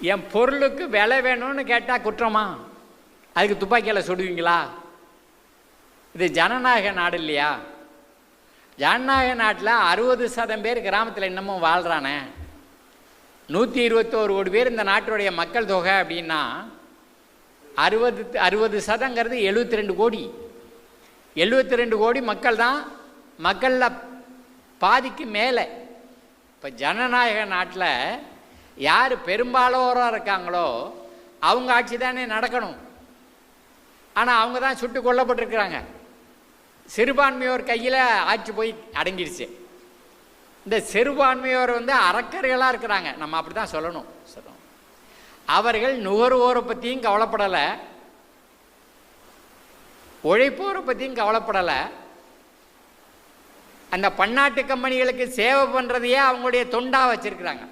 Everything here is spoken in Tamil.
என் பொருளுக்கு விலை வேணும்னு கேட்டால் குற்றமா? அதுக்கு துப்பாக்கியால் சுடுவீங்களா? இது ஜனநாயக நாடு இல்லையா? ஜனநாயக நாட்டில் அறுபது சதம் பேர் கிராமத்தில் இன்னமும் வாழ்கிறானே நூற்றி இருபத்தோரு கோடி பேர் இந்த நாட்டுடைய மக்கள் தொகை அப்படின்னா அறுபது அறுபது சதங்கிறது எழுபத்தி ரெண்டு கோடி. எழுபத்தி ரெண்டு கோடி மக்கள் தான் மக்களில் பாதிக்கு மேலே. இப்போ ஜனநாயக நாட்டில் யார் பெரும்பாலோராக இருக்காங்களோ அவங்க ஆட்சி தானே நடக்கணும். ஆனால் அவங்க தான் சுட்டு கொல்லப்பட்டிருக்கிறாங்க. சிறுபான்மையோர் கையில் ஆட்சி போய் அடங்கிடுச்சு இந்த சிறுபான்மையோர் வந்து அறக்கர்களாக இருக்கிறாங்க. நம்ம அப்படி தான் சொல்லணும். சொல்லணும் அவர்கள் நுகர்வோரை பற்றியும் கவலைப்படலை. உழைப்போரை பற்றியும் கவலைப்படலை. அந்த பன்னாட்டு கம்பெனிகளுக்கு சேவை பண்ணுறதையே அவங்களுடைய தொண்டாக வச்சுருக்கிறாங்க.